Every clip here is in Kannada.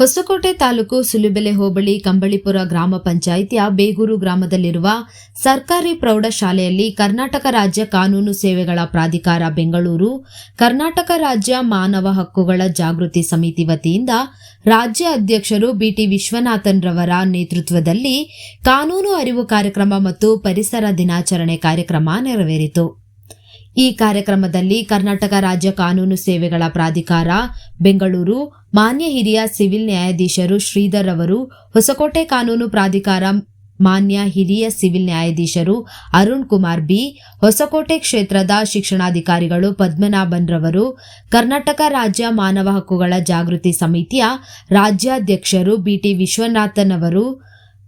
ಹೊಸಕೋಟೆ ತಾಲೂಕು ಸುಲಿಬೆಲೆ ಹೋಬಳಿ ಕಂಬಳಿಪುರ ಗ್ರಾಮ ಪಂಚಾಯಿತಿಯ ಬೇಗೂರು ಗ್ರಾಮದಲ್ಲಿರುವ ಸರ್ಕಾರಿ ಪ್ರೌಢಶಾಲೆಯಲ್ಲಿ ಕರ್ನಾಟಕ ರಾಜ್ಯ ಕಾನೂನು ಸೇವೆಗಳ ಪ್ರಾಧಿಕಾರ ಬೆಂಗಳೂರು, ಕರ್ನಾಟಕ ರಾಜ್ಯ ಮಾನವ ಹಕ್ಕುಗಳ ಜಾಗೃತಿ ಸಮಿತಿ ವತಿಯಿಂದ ರಾಜ್ಯ ಅಧ್ಯಕ್ಷರು ಬಿಟಿ ವಿಶ್ವನಾಥನ್ ರವರ ನೇತೃತ್ವದಲ್ಲಿ ಕಾನೂನು ಅರಿವು ಕಾರ್ಯಕ್ರಮ ಮತ್ತು ಪರಿಸರ ದಿನಾಚರಣೆ ಕಾರ್ಯಕ್ರಮ ನೆರವೇರಿತು. ಈ ಕಾರ್ಯಕ್ರಮದಲ್ಲಿ ಕರ್ನಾಟಕ ರಾಜ್ಯ ಕಾನೂನು ಸೇವೆಗಳ ಪ್ರಾಧಿಕಾರ, ಬೆಂಗಳೂರು, ಮಾನ್ಯ ಹಿರಿಯ ಸಿವಿಲ್ ನ್ಯಾಯಾಧೀಶರು ಶ್ರೀಧರ್ ಅವರು, ಹೊಸಕೋಟೆ ಕಾನೂನು ಪ್ರಾಧಿಕಾರ, ಮಾನ್ಯ ಹಿರಿಯ ಸಿವಿಲ್ ನ್ಯಾಯಾಧೀಶರು ಅರುಣ್ ಕುಮಾರ್ ಬಿ, ಹೊಸಕೋಟೆ ಕ್ಷೇತ್ರದ ಶಿಕ್ಷಣಾಧಿಕಾರಿಗಳು ಪದ್ಮನಾಭನ್ ರವರು, ಕರ್ನಾಟಕ ರಾಜ್ಯ ಮಾನವ ಹಕ್ಕುಗಳ ಜಾಗೃತಿ ಸಮಿತಿಯ ರಾಜ್ಯಾಧ್ಯಕ್ಷರು ಬಿಟಿ ವಿಶ್ವನಾಥನ್ ಅವರು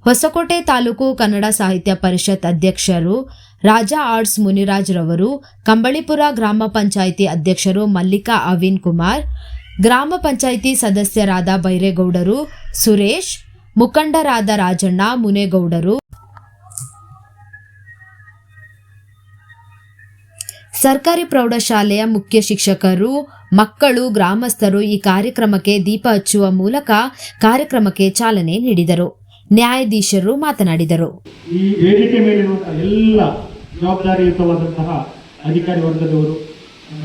ಹೊಸಕೋಟೆ ತಾಲೂಕು ಕನ್ನಡ ಸಾಹಿತ್ಯ ಪರಿಷತ್ ಅಧ್ಯಕ್ಷರು ರಾಜಾ ಆರ್ಟ್ಸ್ ಮುನಿರಾಜ್ ರವರು ಕಂಬಳಿಪುರ ಗ್ರಾಮ ಪಂಚಾಯಿತಿ ಅಧ್ಯಕ್ಷರು ಮಲ್ಲಿಕಾ ಅವಿನ್ ಕುಮಾರ್, ಗ್ರಾಮ ಪಂಚಾಯಿತಿ ಸದಸ್ಯರಾದ ಬೈರೇಗೌಡರು ಸುರೇಶ್, ಮುಖಂಡರಾದ ರಾಜಣ್ಣ ಮುನೇಗೌಡರು, ಸರ್ಕಾರಿ ಪ್ರೌಢಶಾಲೆಯ ಮುಖ್ಯ ಶಿಕ್ಷಕರು, ಮಕ್ಕಳು, ಗ್ರಾಮಸ್ಥರು ಈ ಕಾರ್ಯಕ್ರಮಕ್ಕೆ ದೀಪ ಹಚ್ಚುವ ಮೂಲಕ ಕಾರ್ಯಕ್ರಮಕ್ಕೆ ಚಾಲನೆ ನೀಡಿದರು. ನ್ಯಾಯಾಧೀಶರು ಮಾತನಾಡಿದರು. ಈ ವೇದಿಕೆ ಮೇಲಿರುವಂತಹ ಎಲ್ಲ ಜವಾಬ್ದಾರಿಯುತವಾದಂತಹ ಅಧಿಕಾರಿ ವರ್ಗದವರು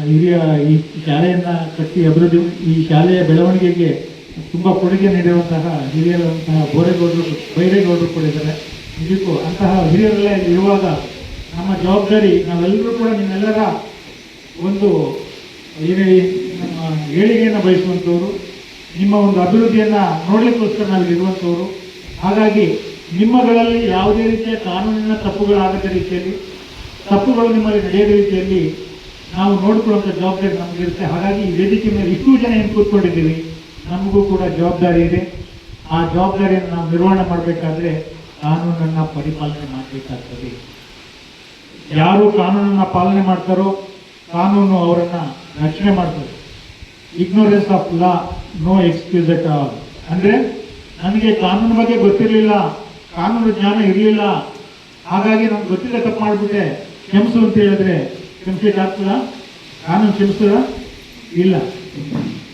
ಹಿರಿಯ ಈ ಶಾಲೆಯನ್ನ ಕಟ್ಟಿ ಅಭಿವೃದ್ಧಿ, ಈ ಶಾಲೆಯ ಬೆಳವಣಿಗೆಗೆ ತುಂಬಾ ಕೊಡುಗೆ ನೀಡಿರುವಂತಹ ಹಿರಿಯರಂತಹ ಬೋರೆಗೌಡರು, ಬೈರೇಗೌಡರು ಕೂಡ ಇದ್ದಾರೆ. ನಿಜಕ್ಕೂ ಅಂತಹ ಹಿರಿಯರಲ್ಲೇ ಇರುವಾಗ ನಮ್ಮ ಜವಾಬ್ದಾರಿ ನಾವೆಲ್ಲರೂ ಕೂಡ ನಿಮ್ಮೆಲ್ಲರ ಒಂದು ನಮ್ಮ ಏಳಿಗೆಯನ್ನು ಬಯಸುವಂಥವ್ರು, ನಿಮ್ಮ ಒಂದು ಅಭಿವೃದ್ಧಿಯನ್ನು ನೋಡಲಿಕ್ಕೋಸ್ಕರ ನಾವು ಇರುವಂಥವ್ರು ಹಾಗಾಗಿ ನಿಮ್ಮಗಳಲ್ಲಿ ಯಾವುದೇ ರೀತಿಯ ಕಾನೂನಿನ ತಪ್ಪುಗಳಾಗದ ರೀತಿಯಲ್ಲಿ, ತಪ್ಪುಗಳು ನಿಮ್ಮಲ್ಲಿ ನಡೆಯದ ರೀತಿಯಲ್ಲಿ ನಾವು ನೋಡಿಕೊಳ್ಳುವಂಥ ಜವಾಬ್ದಾರಿ ನಮಗಿರುತ್ತೆ. ಹಾಗಾಗಿ ಈ ವೇದಿಕೆ ಮೇಲೆ ಇಷ್ಟು ಜನ ಏನು ಕೂತ್ಕೊಂಡಿದ್ದೀವಿ. ನಮಗೂ ಕೂಡ ಜವಾಬ್ದಾರಿ ಇದೆ. ಆ ಜವಾಬ್ದಾರಿಯನ್ನು ನಾವು ನಿರ್ವಹಣೆ ಮಾಡಬೇಕಾದ್ರೆ ಕಾನೂನನ್ನು ಪರಿಪಾಲನೆ ಮಾಡಬೇಕಾಗ್ತದೆ. ಯಾರು ಕಾನೂನನ್ನ ಪಾಲನೆ ಮಾಡ್ತಾರೋ ಕಾನೂನು ಅವರನ್ನು ರಕ್ಷಣೆ ಮಾಡ್ತದೆ. Ignorance of law no excuse at all ಅಂದ್ರೆ ನನಗೆ ಕಾನೂನು ಬಗ್ಗೆ ಗೊತ್ತಿರಲಿಲ್ಲ, ಕಾನೂನು ಜ್ಞಾನ ಇರಲಿಲ್ಲ. ಹಾಗಾಗಿ ನಮ್ಗೆ ಗೊತ್ತಿಲ್ಲ ತಪ್ಪು ಮಾಡಿಬಿಟ್ಟೆ. ಕ್ಷಮಿಸು ಅಂತ ಹೇಳಿದ್ರೆ ಕ್ಷಮಿಸಲಿಕ್ಕೆ ಆಗ್ತದ? ಕಾನೂನು ಕ್ಷಮಿಸ್ತದ? ಇಲ್ಲ.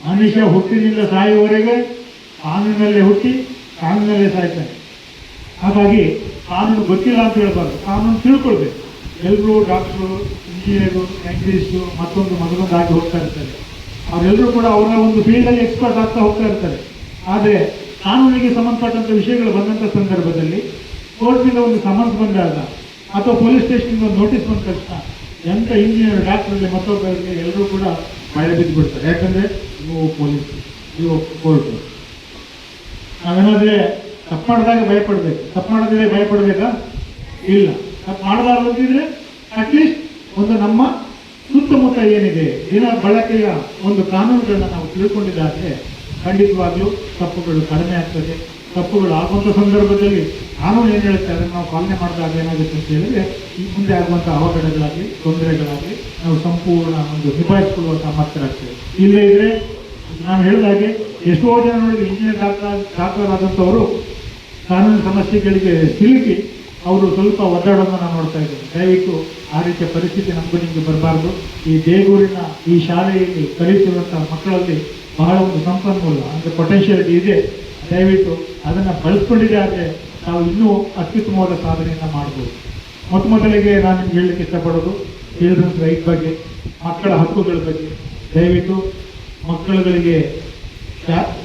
ಮನುಷ್ಯ ಹುಟ್ಟಿನಿಂದ ಸಾಯುವವರೆಗೆ ಕಾನೂನಲ್ಲೇ ಹುಟ್ಟಿ ಕಾನೂನಲ್ಲೇ ಸಾಯ್ತಾನೆ. ಹಾಗಾಗಿ ಕಾನೂನು ಗೊತ್ತಿಲ್ಲ ಅಂತ ಹೇಳ್ಬಾರ್ದು. ಕಾನೂನು ತಿಳ್ಕೊಳ್ಬೇಕು. ಎಲ್ಲರೂ ಡಾಕ್ಟ್ರು, ಇಂಜಿನಿಯರು, ಸೈಂಟಿಸ್ಟು, ಮತ್ತೊಂದು ಮಗನೊಂದಾಗಿ ಹೋಗ್ತಾ ಇರ್ತಾರೆ. ಅವರೆಲ್ಲರೂ ಕೂಡ ಅವರ ಒಂದು ಫೀಲ್ಡಲ್ಲಿ ಎಕ್ಸ್ಪರ್ಟ್ ಆಗ್ತಾ ಹೋಗ್ತಾ ಇರ್ತಾರೆ. ಆದರೆ ಕಾನೂನಿಗೆ ಸಂಬಂಧಪಟ್ಟಂಥ ವಿಷಯಗಳು ಬಂದಂಥ ಸಂದರ್ಭದಲ್ಲಿ ಕೋರ್ಟಿಂದ ಒಂದು ಸಮನ್ಸ್ ಬಂದಾಗ ಅಥವಾ ಪೊಲೀಸ್ ಸ್ಟೇಷನ್ಗೆ ಒಂದು ನೋಟಿಸ್ ಬಂದ ತಕ್ಷಣ ಎಂಥ ಇಂಜಿನಿಯರ್ ಡಾಕ್ಟರ್ಗೆ ಮತ್ತೊಬ್ಬರಿಗೆ ಎಲ್ಲರೂ ಕೂಡ ಮಳೆ ಬಿದ್ದು ಬಿಡ್ತಾರೆ ಯಾಕಂದರೆ ನೀವು ಪೊಲೀಸ್, ನೀವು ಕೋರ್ಟು. ನಾವೇನಾದರೆ ತಪ್ಪು ಮಾಡಿದಾಗ ಭಯಪಡಬೇಕು. ತಪ್ಪು ಮಾಡಿದ್ರೆ ಭಯಪಡಬೇಕಾ? ಇಲ್ಲ. ತಪ್ಪು ಮಾಡಬಾರ್ದು ಅಂತಿದ್ರೆ ಅಟ್ಲೀಸ್ಟ್ ಒಂದು ನಮ್ಮ ಸುತ್ತಮುತ್ತ ಏನಿದೆ ದಿನ ಬಳಕೆಯ ಒಂದು ಕಾನೂನುಗಳನ್ನ ನಾವು ತಿಳ್ಕೊಂಡಿದ್ದಾದ್ರೆ ಖಂಡಿತವಾಗ್ಲೂ ತಪ್ಪುಗಳು ಕಡಿಮೆ ಆಗ್ತದೆ. ತಪ್ಪುಗಳು ಆಗುವಂಥ ಸಂದರ್ಭದಲ್ಲಿ ಕಾನೂನು ಏನು ಹೇಳುತ್ತೆ ಅದನ್ನು ನಾವು ಪಾಲನೆ ಮಾಡಿದಾಗ ಏನಾಗುತ್ತೆ ಅಂತ ಹೇಳಿದ್ರೆ, ಈ ಮುಂದೆ ಆಗುವಂಥ ಅವಘಡಗಳಾಗಲಿ, ತೊಂದರೆಗಳಾಗಲಿ ನಾವು ಸಂಪೂರ್ಣ ಒಂದು ನಿಭಾಯಿಸಿಕೊಳ್ಳುವ ಸಾಮರ್ಥ್ಯರಾಗ್ತದೆ ಇಲ್ಲೇ ಇದ್ರೆ ನಾನು ಹೇಳಿದಾಗೆ ಎಷ್ಟೋ ಜನ ನೋಡಿದ್ರೆ ಇಂಜಿನಿಯರ್ ಡಾಕ್ಟರ್ ಡಾಕ್ಟರ್ ಕಾನೂನು ಸಮಸ್ಯೆಗಳಿಗೆ ಸಿಲುಕಿ ಅವರು ಸ್ವಲ್ಪ ಒದ್ದಾಡೋದನ್ನು ನಾನು ನೋಡ್ತಾ ಇದ್ದೇವೆ ದಯವಿಟ್ಟು ಆ ರೀತಿಯ ಪರಿಸ್ಥಿತಿ ನಮಗೂ ನಿಮಗೆ ಬರಬಾರ್ದು. ಈ ದೇಗೂರಿನ ಈ ಶಾಲೆಯಲ್ಲಿ ಕಲಿಸುವಂಥ ಮಕ್ಕಳಲ್ಲಿ ಬಹಳ ಒಂದು ಸಂಪನ್ಮೂಲ, ಅಂದರೆ ಪೊಟೆನ್ಷಿಯಲ್ ಇದೆ. ದಯವಿಟ್ಟು ಅದನ್ನು ಬಳಸ್ಕೊಂಡಿದೆ ಆದರೆ ನಾವು ಇನ್ನೂ ಅತ್ಯುತ್ತಮವಾದ ಸಾಧನೆಯನ್ನು ಮಾಡ್ಬೋದು. ಮೊತ್ತ ಮೊದಲಿಗೆ ನಾನು ನಿಮ್ಗೆ ಹೇಳಲಿಕ್ಕೆ ಇಷ್ಟಪಡೋದು ಚಿಲ್ಡ್ರನ್ಸ್ ರೈಟ್ ಬಗ್ಗೆ, ಮಕ್ಕಳ ಹಕ್ಕುಗಳ ಬಗ್ಗೆ. ದಯವಿಟ್ಟು ಮಕ್ಕಳುಗಳಿಗೆ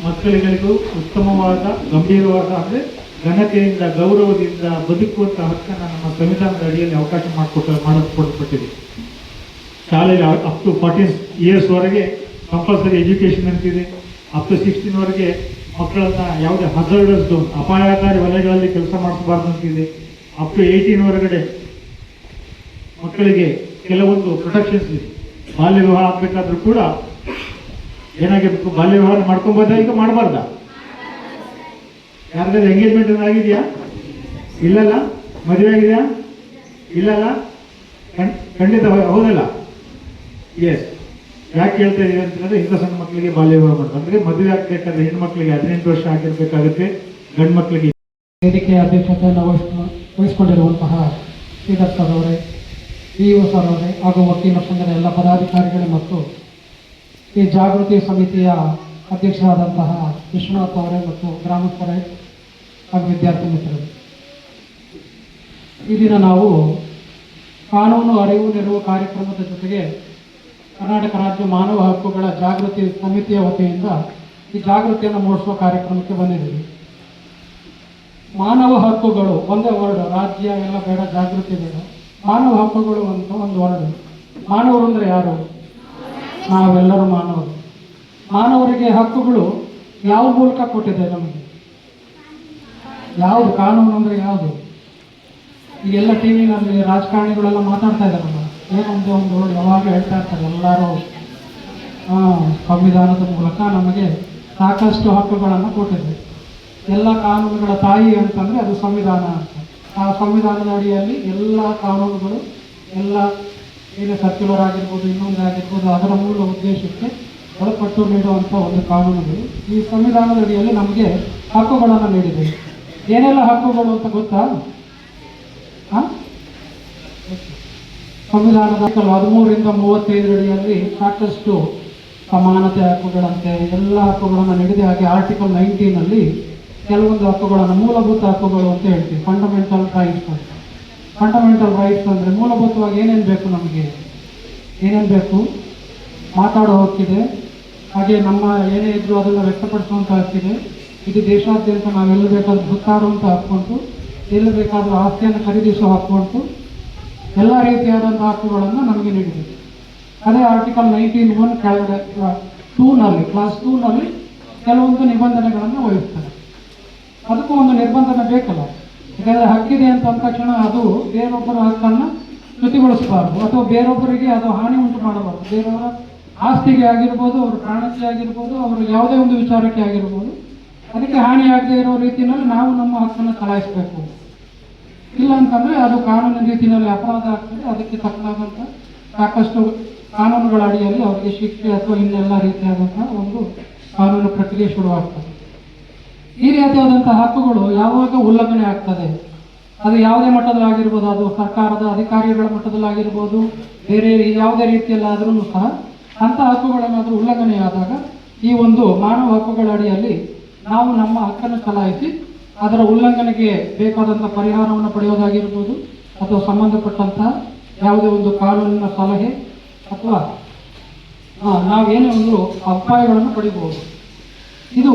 ಮಕ್ಕಳುಗಳಿಗೂ ಉತ್ತಮವಾದ, ಗಂಭೀರವಾದ, ಅಂದರೆ ಘನತೆಯಿಂದ, ಗೌರವದಿಂದ ಬದುಕುವಂಥ ಹಕ್ಕನ್ನು ನಮ್ಮ ಸಂವಿಧಾನದ ಅಡಿಯಲ್ಲಿ ಅವಕಾಶ ಮಾಡಿಕೊಟ್ಟ ಮಾಡಿಕೊಡಲ್ಪಟ್ಟಿದೆ ಶಾಲೆಯ ಅಪ್ ಟು ಫಾರ್ಟೀನ್ ಇಯರ್ಸ್ವರೆಗೆ ಕಂಪಲ್ಸರಿ ಎಜುಕೇಷನ್ ಅಂತಿದೆ. ಅಪ್ ಟು ಸಿಕ್ಸ್ಟೀನ್ವರೆಗೆ ಮಕ್ಕಳನ್ನ ಯಾವುದೇ ಹಜರ್ಡಸ್ ಝೋನ್ ಅಪಾಯಕಾರಿ ವಲಯಗಳಲ್ಲಿ ಕೆಲಸ ಮಾಡಿಸಬಾರ್ದು ಅಂತಿದೆ. ಅಪ್ ಟು ಏಯ್ಟೀನ್ ಹೊರಗಡೆ ಮಕ್ಕಳಿಗೆ ಕೆಲವೊಂದು ಪ್ರೊಟೆಕ್ಷನ್ಸ್ ಇದೆ. ಬಾಲ್ಯ ವಿವಾಹ ಆಗಬೇಕಾದ್ರೂ ಕೂಡ ಏನಾಗಿರ್ಬೇಕು ಬಾಲ್ಯ ವಿವಾಹ ಮಾಡ್ಕೊಬೋದಾ? ಈಗ ಮಾಡಬಾರ್ದ? ಯಾರ್ದಾದ್ರು ಎಂಗೇಜ್ಮೆಂಟ್ ಆಗಿದೆಯಾ? ಇಲ್ಲಲ್ಲ? ಮದುವೆ ಆಗಿದೆಯಾ? ಇಲ್ಲಲ್ಲ? ಖಂಡ್- ಖಂಡಿತ ಹೌದಲ್ಲ? ಎಸ್ ಯಾಕೆ ಹೇಳ್ತಾ ಇದೀವಿ ಅಂತಂದ್ರೆ ಇಂಥ ಸಣ್ಣ ಮಕ್ಕಳಿಗೆ ಬಾಲ್ಯ ವಿವಾಹ ಮಾಡ್ತಾರೆ ಅಂದ್ರೆ ಮದುವೆ ಆಗ್ಬೇಕಾದ್ರೆ ಹೆಣ್ಮಕ್ಳಿಗೆ ಹದಿನೆಂಟು ವರ್ಷ ಆಗಿರ್ಬೇಕಾಗುತ್ತೆ, ಗಂಡು ಮಕ್ಕಳಿಗೆ ವೇದಿಕೆ ಅಧ್ಯಕ್ಷತೆಯನ್ನು ವಹಿಸ್ಕೊ- ವಹಿಸಿಕೊಂಡಿರುವಂತಹ ಶ್ರೀಧರ್ ಸರ್ ಅವರೇ ಇ ಒ ಸರ್ ಅವರೇ, ಹಾಗೂ ವಕೀಲ ಸಂಘದ ಎಲ್ಲ ಪದಾಧಿಕಾರಿಗಳು ಮತ್ತು ಈ ಜಾಗೃತಿ ಸಮಿತಿಯ ಅಧ್ಯಕ್ಷರಾದಂತಹ ವಿಶ್ವನಾಥ್ ಅವರೇ ಮತ್ತು ಗ್ರಾಮಸ್ಥರೇ ಹಾಗೂ ವಿದ್ಯಾರ್ಥಿ ಮಿತ್ರರು. ಈ ದಿನ ನಾವು ಕಾನೂನು ಅರಿವು ನೆರವು ಕಾರ್ಯಕ್ರಮದ ಜೊತೆಗೆ ಕರ್ನಾಟಕ ರಾಜ್ಯ ಮಾನವ ಹಕ್ಕುಗಳ ಜಾಗೃತಿ ಸಮಿತಿಯ ವತಿಯಿಂದ ಈ ಜಾಗೃತಿಯನ್ನು ಮೂಡಿಸುವ ಕಾರ್ಯಕ್ರಮಕ್ಕೆ ಬಂದಿದ್ದೀವಿ. ಮಾನವ ಹಕ್ಕುಗಳು ಒಂದೇ ವರ್ಡ್, ರಾಜ್ಯ ಎಲ್ಲ ಬೇಡ, ಜಾಗೃತಿ ಬೇಡ. ಮಾನವ ಹಕ್ಕುಗಳು ಅಂತ ಒಂದು ವರ್ಡ್. ಮಾನವರು ಅಂದರೆ ಯಾರು? ನಾವೆಲ್ಲರೂ ಮಾನವರು. ಮಾನವರಿಗೆ ಹಕ್ಕುಗಳು ಯಾವ ಮೂಲಕ ಕೊಟ್ಟಿದೆ ನಮಗೆ? ಯಾವುದು? ಕಾನೂನು ಅಂದರೆ ಯಾವುದು? ಈಗೆಲ್ಲ ಟಿ ವಿನಲ್ಲಿ ರಾಜಕಾರಣಿಗಳೆಲ್ಲ ಮಾತಾಡ್ತಾ ಇದ್ದಾರಲ್ಲ ಏನೊಂದು ಒಂದು ಯಾವಾಗ ಹೇಳ್ತಾ ಇರ್ತಾರೆ ಎಲ್ಲರೂ ಸಂವಿಧಾನದ ಮೂಲಕ ನಮಗೆ ಸಾಕಷ್ಟು ಹಕ್ಕುಗಳನ್ನು ಕೊಟ್ಟಿದೆ. ಎಲ್ಲ ಕಾನೂನುಗಳ ತಾಯಿ ಅಂತಂದರೆ ಅದು ಸಂವಿಧಾನ ಅಂತ. ಆ ಸಂವಿಧಾನದ ಅಡಿಯಲ್ಲಿ ಎಲ್ಲ ಕಾನೂನುಗಳು, ಎಲ್ಲ ಏನು ಸರ್ಕ್ಯುಲರ್ ಆಗಿರ್ಬೋದು, ಇನ್ನೊಂದು ಆಗಿರ್ಬೋದು, ಅದರ ಮೂಲ ಉದ್ದೇಶಕ್ಕೆ ಒಳಪಟ್ಟು ನೀಡುವಂಥ ಒಂದು ಕಾನೂನುಗಳು. ಈ ಸಂವಿಧಾನದ ಅಡಿಯಲ್ಲಿ ನಮಗೆ ಹಕ್ಕುಗಳನ್ನು ನೀಡಿದೆ. ಏನೆಲ್ಲ ಹಕ್ಕುಗಳು ಅಂತ ಗೊತ್ತಾ? ಹಾಂ ಸಂವಿಧಾನದ ಹದಿಮೂರರಿಂದ ಮೂವತ್ತೈದರ ಅಡಿಯಲ್ಲಿ ಸಾಕಷ್ಟು ಸಮಾನತೆ ಹಕ್ಕುಗಳಂತೆ ಎಲ್ಲ ಹಕ್ಕುಗಳನ್ನು ನೀಡಿದೆ. ಹಾಗೆ ಆರ್ಟಿಕಲ್ ನೈನ್ಟೀನಲ್ಲಿ ಕೆಲವೊಂದು ಹಕ್ಕುಗಳನ್ನು ಮೂಲಭೂತ ಹಕ್ಕುಗಳು ಅಂತ ಹೇಳ್ತೀವಿ. ಫಂಡಮೆಂಟಲ್ ರೈಟ್ಸ್ ಅಂತ. ಫಂಡಮೆಂಟಲ್ ರೈಟ್ಸ್ ಅಂದರೆ ಮೂಲಭೂತವಾಗಿ ಏನೇನು ಬೇಕು ನಮಗೆ? ಏನೇನು ಬೇಕು? ಮಾತಾಡೋ ಹಕ್ಕಿದೆ. ಹಾಗೆ ನಮ್ಮ ಏನೇ ಇದ್ರೂ ಅದನ್ನು ವ್ಯಕ್ತಪಡಿಸುವಂಥ ಹಕ್ಕಿದೆ. ಇದು ದೇಶಾದ್ಯಂತ ನಾವೆಲ್ಲ ಬೇಕಾದ್ರೂ ಸುತ್ತಾಡುವಂಥ ಹಕ್ಕು ಉಂಟು ಎಲ್ಲಿ ಬೇಕಾದರೂ ಆಸ್ತಿಯನ್ನು ಖರೀದಿಸೋ ಹಕ್ಕು ಉಂಟು ಎಲ್ಲ ರೀತಿಯಾದಂಥ ಹಕ್ಕುಗಳನ್ನು ನಮಗೆ ನೀಡಿದೆ ಅದೇ ಆರ್ಟಿಕಲ್ ನೈನ್ಟೀನ್ ಒನ್ ಕೆಳಗಡೆ ಟೂನಲ್ಲಿ ಕ್ಲಾಸ್ ಟೂನಲ್ಲಿ ಕೆಲವೊಂದು ನಿಬಂಧನೆಗಳನ್ನು ವಹಿಸ್ತಾರೆ ಅದಕ್ಕೂ ಒಂದು ನಿರ್ಬಂಧನೆ ಬೇಕಲ್ಲ. ಯಾಕಂದರೆ ಹಕ್ಕಿದೆ ಅಂತ ಅಂದ ತಕ್ಷಣ ಅದು ಬೇರೊಬ್ಬರ ಹಕ್ಕನ್ನು ಚ್ಯುತಿಗೊಳಿಸಬಾರ್ದು. ಅಥವಾ ಬೇರೊಬ್ಬರಿಗೆ ಅದು ಹಾನಿ ಉಂಟು ಮಾಡಬಾರ್ದು. ಬೇರೆಯವರ ಆಸ್ತಿಗೆ ಆಗಿರ್ಬೋದು, ಅವರ ಪ್ರಾಣಕ್ಕೆ ಆಗಿರ್ಬೋದು, ಅವರು ಯಾವುದೇ ಒಂದು ವಿಚಾರಕ್ಕೆ ಆಗಿರ್ಬೋದು, ಅದಕ್ಕೆ ಹಾನಿಯಾಗದೇ ಇರೋ ರೀತಿಯಲ್ಲಿ ನಾವು ನಮ್ಮ ಹಕ್ಕನ್ನು ಚಲಾಯಿಸಬೇಕು ಇಲ್ಲ ಅಂತಂದ್ರೆ ಅದು ಕಾನೂನಿನ ರೀತಿಯಲ್ಲಿ ಅಪರಾಧ ಆಗ್ತದೆ, ಅದಕ್ಕೆ ತಕ್ಕನಾದಂಥ ಸಾಕಷ್ಟು ಕಾನೂನುಗಳ ಅಡಿಯಲ್ಲಿ ಅವರಿಗೆ ಶಿಕ್ಷೆ ಅಥವಾ ಇನ್ನೆಲ್ಲ ರೀತಿಯಾದಂತಹ ಒಂದು ಕಾನೂನು ಪ್ರಕ್ರಿಯೆ ಶುರುವಾಗ್ತದೆ. ಈ ರೀತಿಯಾದಂತಹ ಹಕ್ಕುಗಳು ಯಾವಾಗ ಉಲ್ಲಂಘನೆ ಆಗ್ತದೆ, ಅದು ಯಾವುದೇ ಮಟ್ಟದಲ್ಲಾಗಿರ್ಬೋದು, ಅದು ಸರ್ಕಾರದ ಅಧಿಕಾರಿಗಳ ಮಟ್ಟದಲ್ಲಾಗಿರ್ಬೋದು, ಬೇರೆ ಯಾವುದೇ ರೀತಿಯಲ್ಲಾದ್ರೂ ಸಹ ಅಂಥ ಹಕ್ಕುಗಳನ್ನಾದರೂ ಉಲ್ಲಂಘನೆಯಾದಾಗ ಈ ಒಂದು ಮಾನವ ಹಕ್ಕುಗಳ ಅಡಿಯಲ್ಲಿ ನಾವು ನಮ್ಮ ಹಕ್ಕನ್ನು ಚಲಾಯಿಸಿ ಅದರ ಉಲ್ಲಂಘನೆಗೆ ಬೇಕಾದಂಥ ಪರಿಹಾರವನ್ನು ಪಡೆಯೋದಾಗಿರ್ಬೋದು ಅಥವಾ ಸಂಬಂಧಪಟ್ಟಂತಹ ಯಾವುದೇ ಒಂದು ಕಾನೂನಿನ ಸಲಹೆ ಅಥವಾ ನಾವೇನೇ ಒಂದು ಅಪಾಯಗಳನ್ನು ಪಡಿಬಹುದು. ಇದು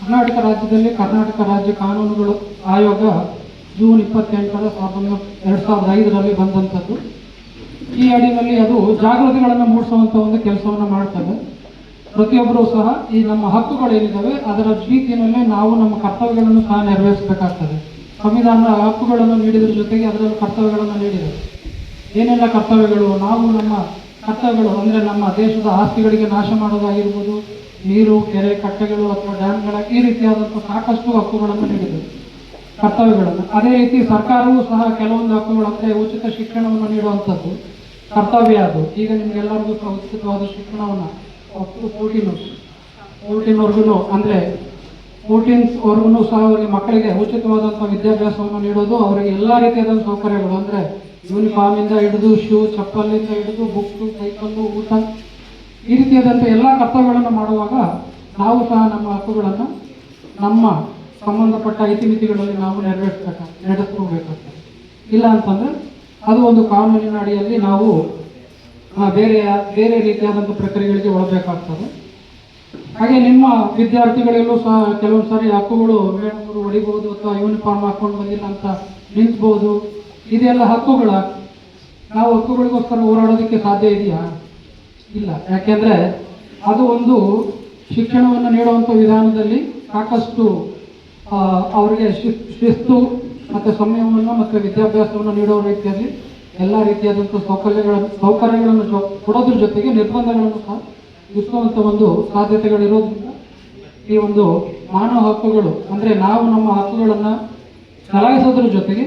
ಕರ್ನಾಟಕ ರಾಜ್ಯದಲ್ಲಿ ಕರ್ನಾಟಕ ರಾಜ್ಯ ಕಾನೂನುಗಳು ಆಯೋಗ ಜೂನ್ ಇಪ್ಪತ್ತೆಂಟರ ಸಾವಿರದ ಎರಡು ಸಾವಿರದ ಐದರಲ್ಲಿ ಬಂದಂಥದ್ದು ಈ ಅಡಿಯಲ್ಲಿ ಅದು ಜಾಗೃತಿಗಳನ್ನು ಮೂಡಿಸುವಂಥ ಒಂದು ಕೆಲಸವನ್ನು ಮಾಡ್ತದೆ. ಪ್ರತಿಯೊಬ್ಬರೂ ಸಹ ಈ ನಮ್ಮ ಹಕ್ಕುಗಳೇನಿದ್ದಾವೆ ಅದರ ರೀತಿಯಲ್ಲೇ ನಾವು ನಮ್ಮ ಕರ್ತವ್ಯಗಳನ್ನು ಸಹ ನೆರವೇರಿಸಬೇಕಾಗ್ತದೆ. ಸಂವಿಧಾನದ ಹಕ್ಕುಗಳನ್ನು ನೀಡಿದ್ರ ಜೊತೆಗೆ ಅದರಲ್ಲಿ ಕರ್ತವ್ಯಗಳನ್ನು ನೀಡಿದೆ ಏನೆಲ್ಲ ಕರ್ತವ್ಯಗಳು? ನಾವು ನಮ್ಮ ಕರ್ತವ್ಯಗಳು ಅಂದರೆ ನಮ್ಮ ದೇಶದ ಆಸ್ತಿಗಳಿಗೆ ನಾಶ ಮಾಡೋದಾಗಿರ್ಬೋದು, ನೀರು, ಕೆರೆ, ಕಟ್ಟೆಗಳು ಅಥವಾ ಡ್ಯಾಮ್ಗಳ ಈ ರೀತಿಯಾದಂಥ ಸಾಕಷ್ಟು ಹಕ್ಕುಗಳನ್ನು ನೀಡಿದೆ ಕರ್ತವ್ಯಗಳನ್ನು. ಅದೇ ರೀತಿ ಸರ್ಕಾರವೂ ಸಹ ಕೆಲವೊಂದು ಹಕ್ಕುಗಳಂದರೆ ಉಚಿತ ಶಿಕ್ಷಣವನ್ನು ನೀಡುವಂಥದ್ದು. ಕರ್ತವ್ಯ ಅದು. ಈಗ ನಿಮಗೆಲ್ಲರಿಗೂ ಸಹ ಉಚಿತವಾದ ಶಿಕ್ಷಣವನ್ನು ಫೋರ್ಟೀನ್ ಫೋರ್ಟೀನ್ವರೆಗೂ ಅಂದರೆ ಫೋರ್ಟೀನ್ಸ್ವರೆಗೂ ಸಹ ಅವರಿಗೆ ಮಕ್ಕಳಿಗೆ ಉಚಿತವಾದಂಥ ವಿದ್ಯಾಭ್ಯಾಸವನ್ನು ನೀಡೋದು ಅವರಿಗೆ ಎಲ್ಲ ರೀತಿಯಾದಂಥ ಸೌಕರ್ಯಗಳು. ಅಂದರೆ ಯೂನಿಫಾರ್ಮಿಂದ ಹಿಡಿದು ಶೂ ಚಪ್ಪಲಿಂದ ಹಿಡಿದು ಬುಕ್ಸು ಸೈಕಲ್ಲು ಊಟ ಈ ರೀತಿಯಾದಂಥ ಎಲ್ಲ ಕರ್ತವ್ಯಗಳನ್ನು ಮಾಡುವಾಗ ನಾವು ಸಹ ನಮ್ಮ ಹಕ್ಕುಗಳನ್ನು ನಮ್ಮ ಸಂಬಂಧಪಟ್ಟ ಇತಿಮಿತಿಗಳಲ್ಲಿ ನಾವು ನೆರವೇರಿಸಬೇಕು ನಡೆಸ್ಕೋಬೇಕಾಗ್ತದೆ ಇಲ್ಲ ಅಂತಂದರೆ ಅದು ಒಂದು ಕಾನೂನಿನ ಅಡಿಯಲ್ಲಿ ನಾವು ಬೇರೆ ಬೇರೆ ರೀತಿಯಾದಂಥ ಪ್ರಕ್ರಿಯೆಗಳಿಗೆ ಒಳಬೇಕಾಗ್ತದೆ. ಹಾಗೆ ನಿಮ್ಮ ವಿದ್ಯಾರ್ಥಿಗಳಿಗೂ ಸಹ ಕೆಲವೊಂದು ಸಾರಿ ಹಕ್ಕುಗಳು ಮೇಡಮ್ಗಳು ಹೊಡಿಬಹುದು ಅಥವಾ ಯೂನಿಫಾರ್ಮ್ ಹಾಕೊಂಡು ಬಂದಿಲ್ಲ ಅಂತ ನಿಂತ್ಬೋದು. ಇದೆಲ್ಲ ಹಕ್ಕುಗಳ. ನಾವು ಹಕ್ಕುಗಳಿಗೋಸ್ಕರ ಹೋರಾಡೋದಕ್ಕೆ ಸಾಧ್ಯ ಇದೆಯಾ? ಇಲ್ಲ. ಯಾಕೆಂದ್ರೆ ಅದು ಒಂದು ಶಿಕ್ಷಣವನ್ನು ನೀಡುವಂಥ ವಿಧಾನದಲ್ಲಿ ಸಾಕಷ್ಟು ಅವರಿಗೆ ಶಿಸ್- ಶಿಸ್ತು ಮತ್ತು ಸಮಯವನ್ನು ಮತ್ತು ವಿದ್ಯಾಭ್ಯಾಸವನ್ನು ನೀಡುವ ರೀತಿಯಲ್ಲಿ ಎಲ್ಲ ರೀತಿಯಾದಂಥ ಸೌಕರ್ಯಗಳನ್ನು ಸೌಕರ್ಯಗಳನ್ನು ಕೊಡೋದ್ರ ಜೊತೆಗೆ ನಿರ್ಬಂಧಗಳನ್ನು ಸಹ ವಿಧಿಸುವಂಥ ಒಂದು ಸಾಧ್ಯತೆಗಳಿರೋದ್ರಿಂದ ಈ ಒಂದು ಮಾನವ ಹಕ್ಕುಗಳು, ಅಂದರೆ ನಾವು ನಮ್ಮ ಹಕ್ಕುಗಳನ್ನು ಚಲಾಯಿಸೋದ್ರ ಜೊತೆಗೆ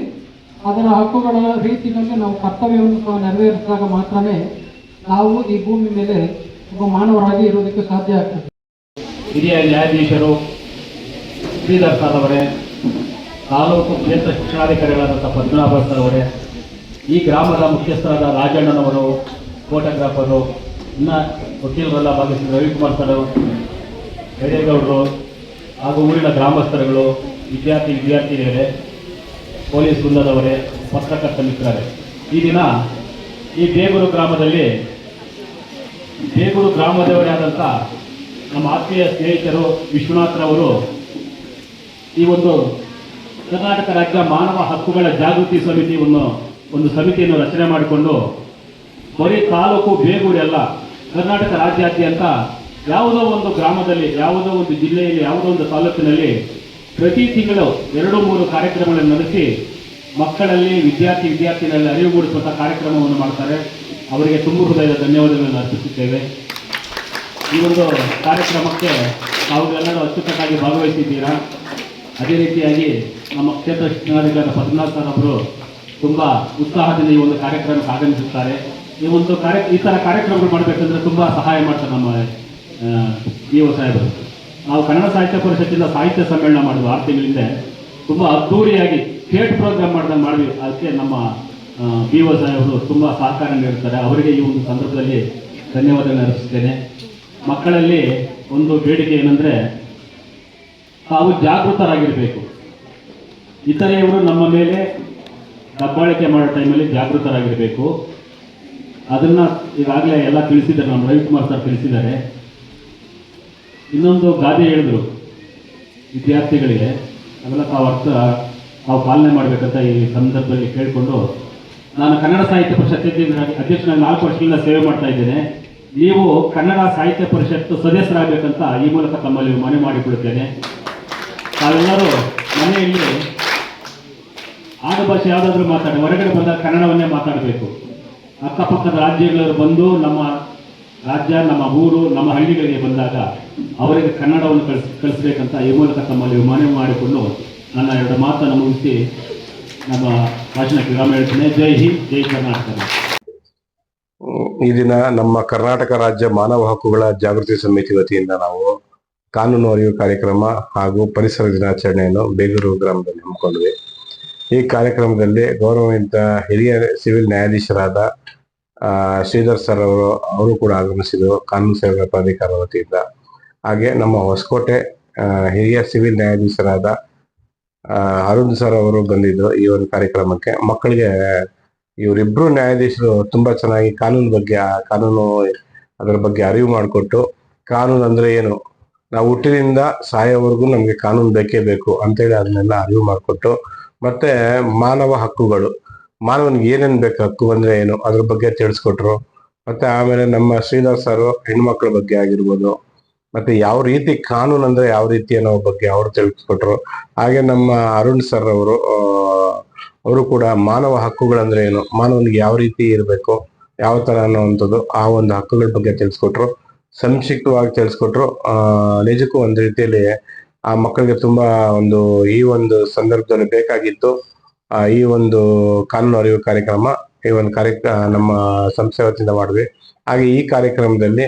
ಅದರ ಹಕ್ಕುಗಳ ರೀತಿಯಲ್ಲಿ ನಾವು ಕರ್ತವ್ಯವನ್ನು ಸಹ ನೆರವೇರಿಸಿದಾಗ ಮಾತ್ರನೇ ನಾವು ಈ ಭೂಮಿ ಮೇಲೆ ಒಬ್ಬ ಮಾನವರಾಗಿ ಇರೋದಕ್ಕೆ ಸಾಧ್ಯ ಆಗ್ತದೆ. ಹಿರಿಯ ನ್ಯಾಯಾಧೀಶರು ಶ್ರೀಧರ್ ಸರ್ ಅವರೇ, ತಾಲೂಕು ಕ್ಷೇತ್ರ ಶಿಕ್ಷಣಾಧಿಕಾರಿಗಳಾದಂಥ ಪದ್ಮನಾಭ ಸರ್ ಅವರೇ ಈ ಗ್ರಾಮದ ಮುಖ್ಯಸ್ಥರಾದ ರಾಜಣ್ಣನವರು, ಫೋಟೋಗ್ರಾಫರು, ಇನ್ನ ವಕೀಲರೆಲ್ಲ ಭಾಗವಹಿಸಿದ ರವಿಕುಮಾರ್ ಸರ್ ಬೇಡೇಗೌಡರು ಹಾಗೂ ಊರಿನ ಗ್ರಾಮಸ್ಥರುಗಳು, ವಿದ್ಯಾರ್ಥಿ ವಿದ್ಯಾರ್ಥಿನಿಯರೇ, ಪೊಲೀಸ್ ವೃಂದದವರೇ, ಪತ್ರಕರ್ತ ಮಿತ್ರರೇ. ಈ ದಿನ ಈ ಬೇಗೂರು ಗ್ರಾಮದಲ್ಲಿ ಬೇಗೂರು ಗ್ರಾಮದವರೇ ಆದಂಥ ನಮ್ಮ ಆತ್ಮೀಯ ಸ್ನೇಹಿತರು ವಿಶ್ವನಾಥ್ರವರು ಈ ಒಂದು ಕರ್ನಾಟಕ ರಾಜ್ಯ ಮಾನವ ಹಕ್ಕುಗಳ ಜಾಗೃತಿ ಸಮಿತಿಯನ್ನು ಒಂದು ಸಮಿತಿಯನ್ನು ರಚನೆ ಮಾಡಿಕೊಂಡು ಬರೀ ತಾಲೂಕು ಬೇಗೂರೆಲ್ಲ ಕರ್ನಾಟಕ ರಾಜ್ಯಾದ್ಯಂತ ಯಾವುದೋ ಒಂದು ಗ್ರಾಮದಲ್ಲಿ, ಯಾವುದೋ ಒಂದು ಜಿಲ್ಲೆಯಲ್ಲಿ, ಯಾವುದೋ ಒಂದು ತಾಲೂಕಿನಲ್ಲಿ ಪ್ರತಿ ತಿಂಗಳು ಎರಡು, ಮೂರು ಕಾರ್ಯಕ್ರಮಗಳನ್ನು ನಡೆಸಿ ಮಕ್ಕಳಲ್ಲಿ, ವಿದ್ಯಾರ್ಥಿ, ವಿದ್ಯಾರ್ಥಿಗಳಲ್ಲಿ ಅರಿವು ಮೂಡಿಸುವಂಥ ಕಾರ್ಯಕ್ರಮವನ್ನು ಮಾಡ್ತಾರೆ. ಅವರಿಗೆ ತುಂಬ ಹೃದಯದ ಧನ್ಯವಾದಗಳನ್ನು ಅರ್ಪಿಸುತ್ತೇವೆ. ಈ ಒಂದು ಕಾರ್ಯಕ್ರಮಕ್ಕೆ ತಾವುಗಳೆಲ್ಲರೂ ಅಚ್ಚುಕಟ್ಟಾಗಿ ಭಾಗವಹಿಸಿದ್ದೀರಾ? ಅದೇ ರೀತಿಯಾಗಿ ನಮ್ಮ ಕ್ಷೇತ್ರ ಶಿಕ್ಷಣಾಧಿಕಾರಿ ಪದ್ಮನಾಥ್ ಸರ್ ಅವರು ತುಂಬ ಉತ್ಸಾಹದಿಂದ ಈ ಒಂದು ಕಾರ್ಯಕ್ರಮಕ್ಕೆ ಆಗಮಿಸುತ್ತಾರೆ ಈ ಒಂದು ಕಾರ್ಯ, ಈ ಥರ ಕಾರ್ಯಕ್ರಮಗಳು ಮಾಡಬೇಕಂದ್ರೆ ತುಂಬ ಸಹಾಯ ಮಾಡ್ತಾರೆ ನಮ್ಮ ಇ ಒ ಸಾಹೇಬರು. ನಾವು ಕನ್ನಡ ಸಾಹಿತ್ಯ ಪರಿಷತ್ತಿಂದ ಸಾಹಿತ್ಯ ಸಮ್ಮೇಳನ ಮಾಡಿದ್ವಿ ಆರು ತಿಂಗಳಿಂದ ತುಂಬ ಅದ್ಧೂರಿಯಾಗಿ ಥಿಯೇಟ್ ಪ್ರೋಗ್ರಾಮ್ ಮಾಡ್ದಂಗೆ ಮಾಡಿದ್ವಿ ಅದಕ್ಕೆ ನಮ್ಮ ಬಿ ಒ ಸಾಹೇಬರು ತುಂಬ ಸಹಕಾರ ನೀಡುತ್ತಾರೆ. ಅವರಿಗೆ ಈ ಒಂದು ಸಂದರ್ಭದಲ್ಲಿ ಧನ್ಯವಾದಗಳನ್ನು ಅರ್ಪಿಸ್ತೇನೆ ಮಕ್ಕಳಲ್ಲಿ ಒಂದು ಬೇಡಿಕೆ ಏನಂದರೆ ತಾವು ಜಾಗೃತರಾಗಿರಬೇಕು. ಇತರೆಯವರು ನಮ್ಮ ಮೇಲೆ ದಬ್ಬಾಳಿಕೆ ಮಾಡೋ ಟೈಮಲ್ಲಿ ಜಾಗೃತರಾಗಿರಬೇಕು. ಅದನ್ನ ಈಗಾಗಲೇ ಎಲ್ಲ ತಿಳಿಸಿದ್ದಾರೆ, ನಮ್ಮ ರವಿಕುಮಾರ್ ಸರ್ ತಿಳಿಸಿದ್ದಾರೆ. ಇನ್ನೊಂದು ಗಾದೆ ಹೇಳಿದ್ರು, ವಿದ್ಯಾರ್ಥಿಗಳಿಗೆ, ಅವೆಲ್ಲ ತಾವು ಅರ್ಥ, ತಾವು ಪಾಲನೆ ಮಾಡಬೇಕಂತ ಈ ಸಂದರ್ಭದಲ್ಲಿ ಕೇಳಿಕೊಂಡು, ನಾನು ಕನ್ನಡ ಸಾಹಿತ್ಯ ಪರಿಷತ್ ಅಧ್ಯಕ್ಷನಾಗಿ ನಾಲ್ಕು ವರ್ಷದಿಂದ ಸೇವೆ ಮಾಡ್ತಾ ಇದ್ದೇನೆ. ನೀವು ಕನ್ನಡ ಸಾಹಿತ್ಯ ಪರಿಷತ್ತು ಸದಸ್ಯರಾಗಬೇಕಂತ ಈ ಮೂಲಕ ತಮ್ಮಲ್ಲಿ ಮನವಿ ಮಾಡಿಕೊಳ್ಳುತ್ತೇನೆ. ತಾವೆಲ್ಲರೂ ಮನೆಯಲ್ಲಿ ಆಡುಭಾಷೆ ಯಾವುದಾದ್ರೂ ಮಾತಾಡಿ, ಹೊರಗಡೆ ಬಂದಾಗ ಕನ್ನಡವನ್ನೇ ಮಾತಾಡಬೇಕು. ಅಕ್ಕಪಕ್ಕದ ರಾಜ್ಯಗಳವರು ಬಂದು ನಮ್ಮ ರಾಜ್ಯ, ನಮ್ಮ ಊರು, ನಮ್ಮ ಹಳ್ಳಿಗಳಿಗೆ ಬಂದಾಗ ಅವರಿಗೆ ಕನ್ನಡವನ್ನು ಕಳಿಸ್, ಕಳಿಸ್ಬೇಕಂತ ಈ ಮೂಲಕ ತಮ್ಮಲ್ಲಿ ಮನವಿ ಮಾಡಿಕೊಂಡು ನನ್ನ ಎರಡು ಮಾತನ್ನು ಮುಗಿಸಿ ನಮ್ಮ ಭಾಷಣಕ್ಕೆ ವಿರಾಮ ಹೇಳ್ತೇನೆ, ಜೈ ಹಿಂದ್, ಜೈ ಕರ್ನಾಟಕ. ಈ ದಿನ ನಮ್ಮ ಕರ್ನಾಟಕ ರಾಜ್ಯ ಮಾನವ ಹಕ್ಕುಗಳ ಜಾಗೃತಿ ಸಮಿತಿ ವತಿಯಿಂದ ನಾವು ಕಾನೂನು ಅರಿವು ಕಾರ್ಯಕ್ರಮ ಹಾಗೂ ಪರಿಸರ ದಿನಾಚರಣೆಯನ್ನು ಬೇಗೂರು ಗ್ರಾಮದಲ್ಲಿ ಹಮ್ಮಿಕೊಂಡ್ವಿ. ಈ ಕಾರ್ಯಕ್ರಮದಲ್ಲಿ ಗೌರವಯುತ ಹಿರಿಯ ಸಿವಿಲ್ ನ್ಯಾಯಾಧೀಶರಾದ ಶ್ರೀಧರ್ ಸರ್ ಅವರು ಅವರು ಕೂಡ ಆಗಮಿಸಿದರು, ಕಾನೂನು ಸೇವೆಗಳ ಪ್ರಾಧಿಕಾರ ವತಿಯಿಂದ. ಹಾಗೆ ನಮ್ಮ ಹೊಸಕೋಟೆ ಹಿರಿಯ ಸಿವಿಲ್ ನ್ಯಾಯಾಧೀಶರಾದ ಅರುಣ್ ಸರ್ ಅವರು ಬಂದಿದ್ರು ಈ ಒಂದು ಕಾರ್ಯಕ್ರಮಕ್ಕೆ. ಮಕ್ಕಳಿಗೆ, ಇವರಿಬ್ರು ನ್ಯಾಯಾಧೀಶರು ತುಂಬಾ ಚೆನ್ನಾಗಿ ಕಾನೂನು ಬಗ್ಗೆ ಕಾನೂನು ಅದರ ಬಗ್ಗೆ ಅರಿವು ಮಾಡಿಕೊಟ್ಟು, ಕಾನೂನು ಅಂದ್ರೆ ಏನು? ನಾವು ಹುಟ್ಟಿನಿಂದ ಸಾಯೋವರೆಗೂ ನಮಗೆ ಕಾನೂನು ಬೇಕೇ ಬೇಕು ಅಂತೇಳಿ ಅದನ್ನೆಲ್ಲ ಅರಿವು ಮಾಡಿಕೊಟ್ಟು ಮತ್ತೆ ಮಾನವ ಹಕ್ಕುಗಳು. ಮಾನವನಿಗೆ ಏನೇನು ಬೇಕು ಹಕ್ಕು ಅಂದ್ರೆ ಏನು? ಅದ್ರ ಬಗ್ಗೆ ತಿಳಿಸ್ಕೊಟ್ರು. ಮತ್ತೆ ಆಮೇಲೆ ನಮ್ಮ ಶ್ರೀಧರ್ ಸರ್ ಹೆಣ್ಮಕ್ಳ ಬಗ್ಗೆ ಆಗಿರ್ಬೋದು. ಮತ್ತೆ ಯಾವ ರೀತಿ ಕಾನೂನು ಅಂದ್ರೆ ಯಾವ ರೀತಿ ಅನ್ನೋ ಬಗ್ಗೆ ಅವ್ರು ತಿಳಿಸ್ಕೊಟ್ರು. ಹಾಗೆ ನಮ್ಮ ಅರುಣ್ ಸರ್ ಅವರು ಅವರು ಕೂಡ ಮಾನವ ಹಕ್ಕುಗಳಂದ್ರೆ ಏನು? ಮಾನವನಿಗೆ ಯಾವ ರೀತಿ ಇರಬೇಕು? ಯಾವ ತರ ಅನ್ನುವಂಥದ್ದು ಆ ಒಂದು ಹಕ್ಕುಗಳ ಬಗ್ಗೆ ತಿಳಿಸ್ಕೊಟ್ರು. ಸಂಕ್ಷಿಪ್ತವಾಗಿ ತಿಳಿಸ್ಕೊಟ್ರು. ನಿಜಕ್ಕೂ ಒಂದು ರೀತಿಯಲ್ಲಿ ಆ ಮಕ್ಕಳಿಗೆ ತುಂಬಾ ಒಂದು ಈ ಒಂದು ಸಂದರ್ಭದಲ್ಲಿ ಬೇಕಾಗಿತ್ತು ಈ ಒಂದು ಕಾನೂನು ಅರಿವು ಕಾರ್ಯಕ್ರಮ, ಈ ಒಂದು ಕಾರ್ಯಕ್ರಮ ನಮ್ಮ ಸಂಸ್ಥೆ ವತಿಯಿಂದ ಮಾಡಿದ್ವಿ ಹಾಗೆ ಈ ಕಾರ್ಯಕ್ರಮದಲ್ಲಿ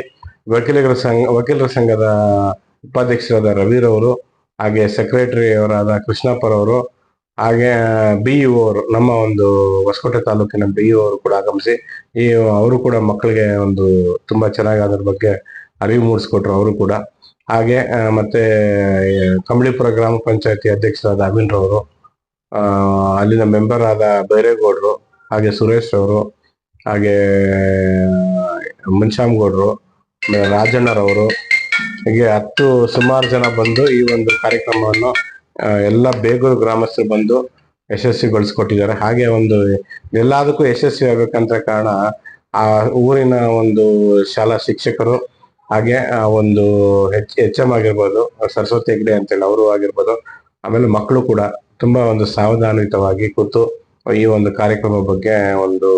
ವಕೀಲರ ಸಂಘ, ವಕೀಲರ ಸಂಘದ ಉಪಾಧ್ಯಕ್ಷರಾದ ರವಿರವರು, ಹಾಗೆ ಸೆಕ್ರೆಟರಿ ಅವರಾದ ಕೃಷ್ಣಪ್ಪರವರು ಹಾಗೆ ಬಿ ಇ ಅವರು, ನಮ್ಮ ಒಂದು ಹೊಸಕೋಟೆ ತಾಲೂಕಿನ ಬಿ ಇ ಅವರು ಕೂಡ ಆಗಮಿಸಿ, ಈ ಅವರು ಕೂಡ ಮಕ್ಕಳಿಗೆ ಒಂದು ತುಂಬಾ ಚೆನ್ನಾಗಿ ಅದ್ರ ಬಗ್ಗೆ ಅರಿವು ಮೂಡಿಸ್ಕೊಟ್ರು ಅವರು ಕೂಡ. ಹಾಗೆ ಮತ್ತೆ ಕಂಬಳಿಪುರ ಗ್ರಾಮ ಪಂಚಾಯತಿ ಅಧ್ಯಕ್ಷರಾದ ಅಭಿನ್ ರವರು ಅಲ್ಲಿನ ಮೆಂಬರ್ ಆದ ಬೈರೇಗೌಡರು, ಹಾಗೆ ಸುರೇಶ್ ಅವರು ಹಾಗೆ ಮುನ್ಶಾಮ್ಗೌಡರು ರಾಜಣ್ಣರವರು, ಹೀಗೆ ಹತ್ತು, ಸುಮಾರು ಜನ ಬಂದು ಈ ಒಂದು ಕಾರ್ಯಕ್ರಮವನ್ನು ಎಲ್ಲ ಬೇಗೂರು ಗ್ರಾಮಸ್ಥರು ಬಂದು ಯಶಸ್ವಿಗೊಳಿಸ್ಕೊಟ್ಟಿದ್ದಾರೆ. ಹಾಗೆ ಒಂದು, ಎಲ್ಲದಕ್ಕೂ ಯಶಸ್ವಿ ಆಗ್ಬೇಕಂತ ಕಾರಣ, ಆ, ಊರಿನ ಒಂದು ಶಾಲಾ ಶಿಕ್ಷಕರು ಹಾಗೆ ಒಂದು ಹೆಚ್ ಎಚ್ ಎಂ ಆಗಿರ್ಬೋದು, ಸರಸ್ವತಿ ಹೆಗ್ಡೆ ಅಂತೇಳಿ ಅವರು ಆಗಿರ್ಬೋದು, ಆಮೇಲೆ ಮಕ್ಕಳು ಕೂಡ ತುಂಬಾ ಒಂದು ಸಾವಧಾನಿತವಾಗಿ ಕೂತು ಈ ಒಂದು ಕಾರ್ಯಕ್ರಮ ಬಗ್ಗೆ ಒಂದು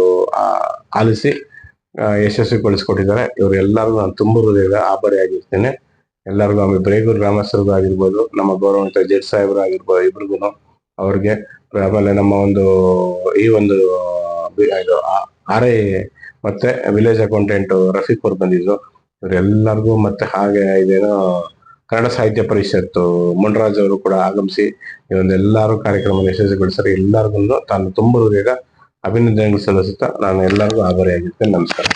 ಆಲಿಸಿ ಯಶಸ್ವಿ ಯಶಸ್ವಿಗೊಳಿಸ್ಕೊಟ್ಟಿದ್ದಾರೆ. ಇವರು ಎಲ್ಲರಿಗೂ ನಾನು ತುಂಬ ಹೃದಯದ ಆಭಾರಿಯಾಗಿರ್ತೇನೆ ಎಲ್ಲರಿಗೂ ಆಮೇಲೆ ಬ್ರೇಗೂರು ಗ್ರಾಮಸ್ಥರಿಗೂ ಆಗಿರ್ಬೋದು, ನಮ್ಮ ಗೌರವಂತ ಜಡ್ ಸಾಹೇಬರು ಆಗಿರ್ಬೋದು ಇಬ್ರಿಗೂ ಅವ್ರಿಗೆ, ಆಮೇಲೆ ನಮ್ಮ ಒಂದು ಈ ಒಂದು ಆರ್ ಐ ಮತ್ತೆ ವಿಲೇಜ್ ಅಕೌಂಟೆಂಟ್ ರಫೀಕ್ ಅವ್ರು ಬಂದಿದ್ರು ಇವರೆಲ್ಲರಿಗೂ ಮತ್ತೆ ಹಾಗೆ ಇದೇನೋ ಕನ್ನಡ ಸಾಹಿತ್ಯ ಪರಿಷತ್ತು, ಮುನ್ರಾಜ್ ಅವರು ಕೂಡ ಆಗಮಿಸಿ ಈ ಒಂದು ಎಲ್ಲರೂ ಕಾರ್ಯಕ್ರಮ ಯಶಸ್ವಿಗೊಳಿಸ್ತಾರೆ ಎಲ್ಲರಿಗೂ ತಾನು ತುಂಬ ಹೃದಯದ ಅಭಿನಂದನೆಗಳು ಸಲ್ಲಿಸುತ್ತಾ ನಾನು ಎಲ್ಲರಿಗೂ ಆಭಾರಿಯಾಗಿರ್ತೇನೆ ನಮಸ್ಕಾರ.